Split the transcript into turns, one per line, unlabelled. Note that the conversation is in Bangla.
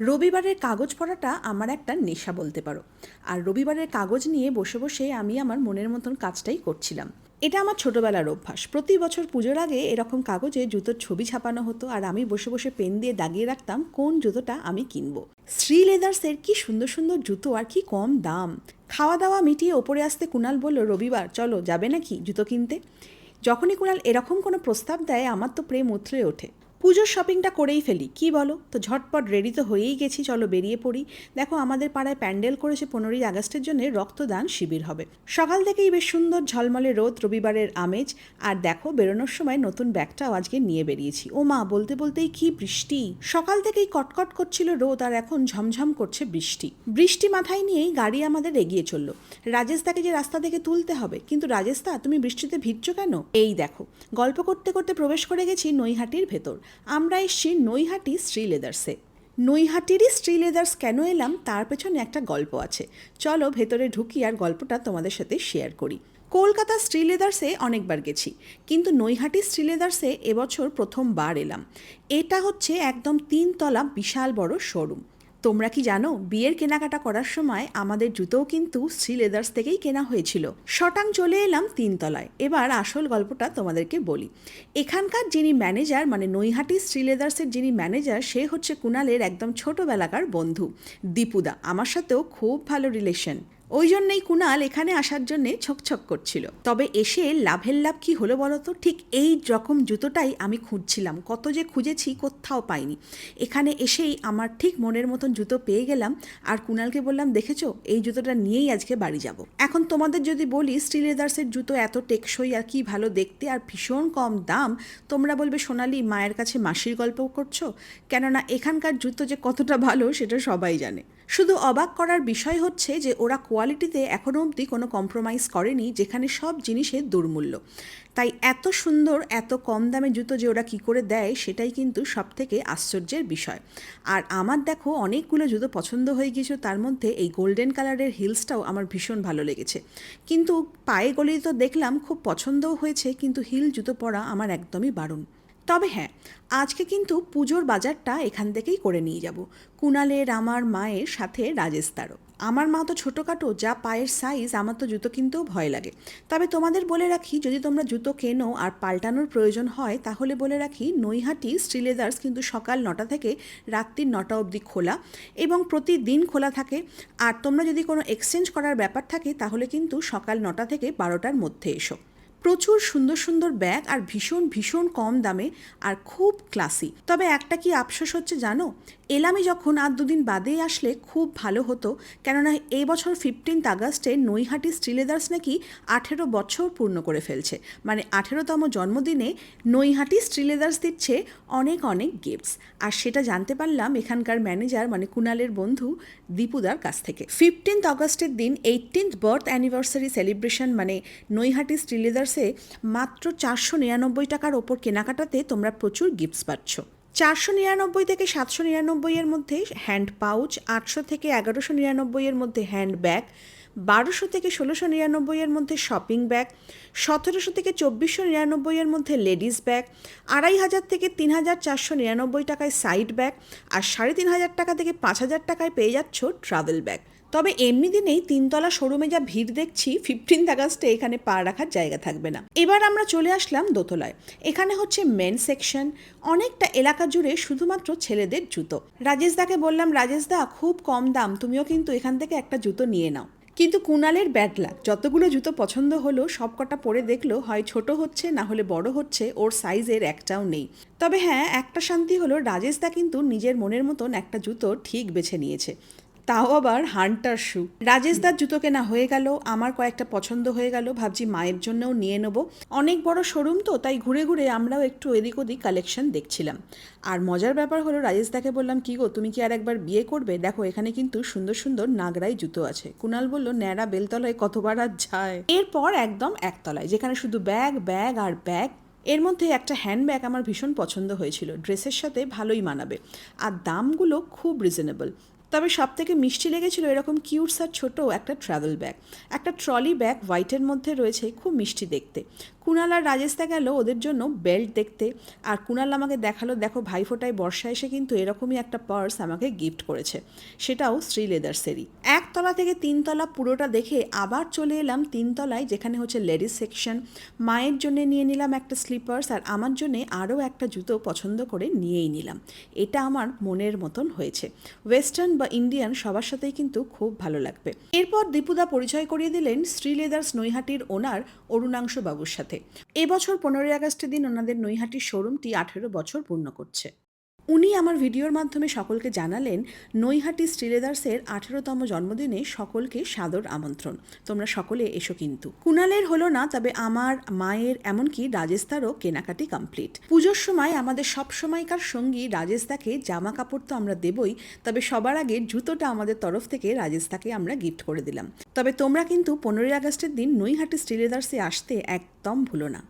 রবিবারের কাগজ পড়াটা আমার একটা নেশা বলতে পারো। আর রবিবারের কাগজ নিয়ে বসে বসে আমি আমার মনের মতন কাজটাই করছিলাম। এটা আমার ছোটোবেলার অভ্যাস। প্রতি বছর পুজোর আগে এরকম কাগজে জুতোর ছবি ছাপানো হতো আর আমি বসে বসে পেন দিয়ে দাগিয়ে রাখতাম কোন জুতোটা আমি কিনবো। শ্রী লেদার্সের কি সুন্দর সুন্দর জুতো আর কি কম দাম। খাওয়া দাওয়া মিটিয়ে ওপরে আসতে কুণাল বলল, রবিবার, চলো, যাবে নাকি জুতো কিনতে? যখনই কুণাল এরকম কোনো প্রস্তাব দেয়, আমার তো প্রেম উথলে ওঠে। পুজোর শপিংটা করেই ফেলি। কি বলো? তো ঝটপট রেডি তো হয়েই গেছি, চলো বেরিয়ে পড়ি। দেখো আমাদের পাড়ায় প্যান্ডেল করেছে পনেরোই আগস্টের জন্য রক্তদান শিবির হবে। সকাল থেকেই বেশ সুন্দর ঝলমলে রোদ, রবিবারের আমেজ। আর দেখো, বেরোনোর সময় নতুন ব্যাগটাও আজকে নিয়ে বেরিয়েছি। ও মা, বলতে বলতেই কি বৃষ্টি! সকাল থেকেই কটকট করছিল রোদ আর এখন ঝমঝম করছে বৃষ্টি। বৃষ্টি মাথায় নিয়েই গাড়ি আমাদের এগিয়ে চলল। রাজেশ তাকে যে রাস্তা থেকে তুলতে হবে। কিন্তু রাজেশদা, তুমি বৃষ্টিতে ভিজছো কেন? এই দেখো, গল্প করতে করতে প্রবেশ করে গেছি নৈহাটির ভেতর। আমরা এসছি নৈহাটি শ্রী লেদার্সে। নৈহাটিরই শ্রী লেদার্স কেন এলাম, তার পেছনে একটা গল্প আছে। চলো ভেতরে ঢুকি আর গল্পটা তোমাদের সাথে শেয়ার করি। কলকাতা শ্রী লেদার্সে অনেকবার গেছি, কিন্তু নৈহাটি শ্রী লেদার্সে এবছর প্রথমবার এলাম। এটা হচ্ছে একদম তিনতলা বিশাল বড় শোরুম তোমরা কি জানো, বিয়ের কেনাকাটা করার সময় আমাদের জুতোও কিন্তু শ্রী লেদার্স থেকেই কেনা হয়েছিল। শটাং চলে এলাম তিনতলায়। এবার আসল গল্পটা তোমাদেরকে বলি। এখানকার যিনি ম্যানেজার মানে নৈহাটি শ্রী লেদার্সের যিনি ম্যানেজার, সে হচ্ছে কুণালের একদম ছোটোবেলাকার বন্ধু, দীপুদা। আমার সাথেও খুব ভালো রিলেশন। ওই জন্যই কুণাল এখানে আসার জন্যে ছকছক করছিল। তবে এসে লাভের লাভ কি হলো বলো তো ঠিক এই রকম জুতোটাই আমি খুঁজছিলাম। কত যে খুঁজেছি কোথাও পাইনি। এখানে এসেই আমার ঠিক মনের মতন জুতো পেয়ে গেলাম আর কুণালকে বললাম, দেখেছ? এই জুতোটা নিয়েই আজকে বাড়ি যাব। এখন তোমাদের যদি বলি, স্টিল লেদার্সের জুতো এত টেকসই আর কি ভালো দেখতে আর ভীষণ কম দাম, তোমরা বলবে, সোনালি, মায়ের কাছে মাসির গল্প করছ? কেননা এখানকার জুতো যে কতটা ভালো, সেটা সবাই জানে। শুধু অবাক করার বিষয় হচ্ছে যে ওরা কোয়ালিটিতে এখনও অবধি কোনো কম্প্রোমাইজ করেনি, যেখানে সব জিনিসের দুর্মূল্য। তাই এত সুন্দর, এত কম দামে জুতো যে ওরা কী করে দেয়, সেটাই কিন্তু সব থেকে আশ্চর্যের বিষয়। আর আমার দেখো, অনেকগুলো জুতো পছন্দ হয়ে গিয়েছিল, তার মধ্যে এই গোল্ডেন কালারের হিলসটাও আমার ভীষণ ভালো লেগেছে। কিন্তু পায়ে গলিয়ে তো দেখলাম খুব পছন্দও হয়েছে, কিন্তু হিল জুতো পরা আমার একদমই বারণ। তবে হ্যাঁ আজকে কিন্তু পুজোর বাজারটা এখান থেকেই করে নিয়ে যাব। কুণালের, আমার মায়ের সাথে রাজেস্তারও আমার মা তো ছোটোখাটো, যা পায়ের সাইজ আমার তো জুতো কিনতেও ভয় লাগে। তবে তোমাদের বলে রাখি, যদি তোমরা জুতো কেনো আর পাল্টানোর প্রয়োজন হয়, তাহলে বলে রাখি, নৈহাটি স্টিলেদার্স কিন্তু সকাল নটা থেকে রাত্রির নটা অবধি খোলা এবং প্রতিদিন খোলা থাকে। আর তোমরা যদি কোনো এক্সচেঞ্জ করার ব্যাপার থাকে, তাহলে কিন্তু সকাল নটা থেকে বারোটার মধ্যে এসো। প্রচুর সুন্দর সুন্দর ব্যাগ আর ভীষণ ভীষণ কম দামে আর খুব ক্লাসি তবে একটা কি আফসোস হচ্ছে জানো? এলামি যখন আর দুদিন বাদে আসলে খুব ভালো হতো, কেননা এই বছর ফিফটিন্থ আগস্টে নৈহাটি স্টিলেদার্স নাকি আঠেরো বছর পূর্ণ করে ফেলছে। মানে আঠেরোতম জন্মদিনে নৈহাটি স্টিলেদার্স দিচ্ছে অনেক অনেক গিফটস আর সেটা জানতে পারলাম এখানকার ম্যানেজার মানে কুণালের বন্ধু দীপুদার কাছ থেকে। ফিফটিন্থ আগস্টের দিন এইটিন্থ বার্থ অ্যানিভার্সারি সেলিব্রেশন মানে নৈহাটি স্টিলেদার্সে মাত্র চারশো নিরানব্বই টাকার ওপর কেনাকাটাতে তোমরা প্রচুর গিফটস পাচ্ছ। চারশো নিরানব্বই থেকে সাতশো নিরানব্বইয়ের মধ্যে হ্যান্ড পাউচ আটশো থেকে এগারোশো নিরানব্বইয়ের মধ্যে হ্যান্ড ব্যাগ বারোশো থেকে ষোলোশো নিরানব্বইয়ের মধ্যে শপিং ব্যাগ সতেরোশো থেকে চব্বিশশো নিরানব্বইয়ের মধ্যে লেডিস ব্যাগ আড়াই হাজার থেকে তিন হাজার চারশো নিরানব্বই টাকায় সাইড ব্যাগ আর সাড়ে তিন হাজার টাকা থেকে পাঁচ হাজার টাকায় পেয়ে যাচ্ছ ট্রাভেল ব্যাগ তবে এমনি দিনেই তিনতলা শোরুমে যা ভিড় দেখছি ফিফটিন্থ আগস্টে এখানে পা রাখার জায়গা থাকবে না। এবার আমরা চলে আসলাম দোতলায়। এখানে হচ্ছে মেন সেকশন অনেকটা এলাকা জুড়ে শুধুমাত্র ছেলেদের জুতো। রাজেশ দাকে বললাম রাজেশ দা খুব কম দাম, তুমিও কিন্তু এখান থেকে একটা জুতো নিয়ে নাও। কিন্তু কুণালের ব্যাড লাক যতগুলো জুতো পছন্দ হলো সব কটা পরে দেখল, হয় ছোট হচ্ছে, না হলে বড় হচ্ছে, ওর সাইজের একটাও নেই। তবে হ্যাঁ একটা শান্তি হলো রাজেশ দা কিন্তু নিজের মনের মতন একটা জুতো ঠিক বেছে নিয়েছে। তাও আবার হান্টার শু রাজেশদার জুতো কেনা হয়ে গেল, আমার কয়েকটা পছন্দ হয়ে গেল, ভাবছি মায়ের জন্যও নিয়ে নেব। অনেক বড় শোরুম তো, তাই ঘুরে ঘুরে আমরাও একটু এদিক ওদিক কালেকশন দেখছিলাম। আর মজার ব্যাপার হলো রাজেশদাকে বললাম, কি গো, তুমি কি আর একবার বিয়ে করবে? দেখো, এখানে কিন্তু সুন্দর সুন্দর নাগরাই জুতো আছে। কুনাল বলল, ন্যাড়া বেলতলায় কতবার আর যায়? এরপর একদম একতলায়, যেখানে শুধু ব্যাগ ব্যাগ আর ব্যাগ এর মধ্যে একটা হ্যান্ডব্যাগ আমার ভীষণ পছন্দ হয়েছিল। ড্রেসের সাথে ভালোই মানাবে। আর দামগুলো খুব রিজনেবল তবে সব থেকে মিষ্টি লেগেছিল এরকম কিউটস আর ছোট একটা ট্রাভেল ব্যাগ একটা ট্রলি ব্যাগ হোয়াইটের মধ্যে রয়েছে, খুব মিষ্টি দেখতে। কুণাল আর রাজেস্তা গেল ওদের জন্য বেল্ট দেখতে আর কুণাল আমাকে দেখাল, দেখো ভাইফোঁটায় বর্ষা এসে কিন্তু এরকমই একটা পার্স আমাকে গিফট করেছে। সেটাও শ্রী লেদার্সেরই একতলা থেকে তিনতলা পুরোটা দেখে আবার চলে এলাম তিনতলায়, যেখানে হচ্ছে লেডিস সেকশন মায়ের জন্য নিয়ে নিলাম একটা স্লিপার্স আর আমার জন্য আরও একটা জুতো পছন্দ করে নিয়েই নিলাম। এটা আমার মনের মতন হয়েছে। ওয়েস্টার্ন বা ইন্ডিয়ান সবার সাথেই কিন্তু খুব ভালো লাগবে। এরপর দীপুদা পরিচয় করিয়ে দিলেন শ্রী লেদার্স নৈহাটির ওনার অরুণাংশ বাবুর সাথে। এবছর পনেরোই আগস্টের দিন ওনাদের নৈহাটির শোরুমটি আঠেরো বছর পূর্ণ করছে। উনি আমার ভিডিওর মাধ্যমে সকলকে জানালেন, নৈহাটি শ্রীলেদার্সের আঠেরোতম জন্মদিনে সকলকে সাদর আমন্ত্রণ। তোমরা সকলে এসো কিন্তু। কুণালের হলো না, তবে আমার মায়ের এমনকি রাজেস্তারও কেনাকাটি কমপ্লিট। পুজোর সময় আমাদের সব সময়কার সঙ্গী রাজেশদাকে জামা কাপড় তো আমরা দেবই, তবে সবার আগে জুতোটা আমাদের তরফ থেকে রাজেশদাকে আমরা গিফট করে দিলাম। তবে তোমরা কিন্তু পনেরোই আগস্টের দিন নৈহাটি স্টিলেদার্সে আসতে একদম ভুলো না।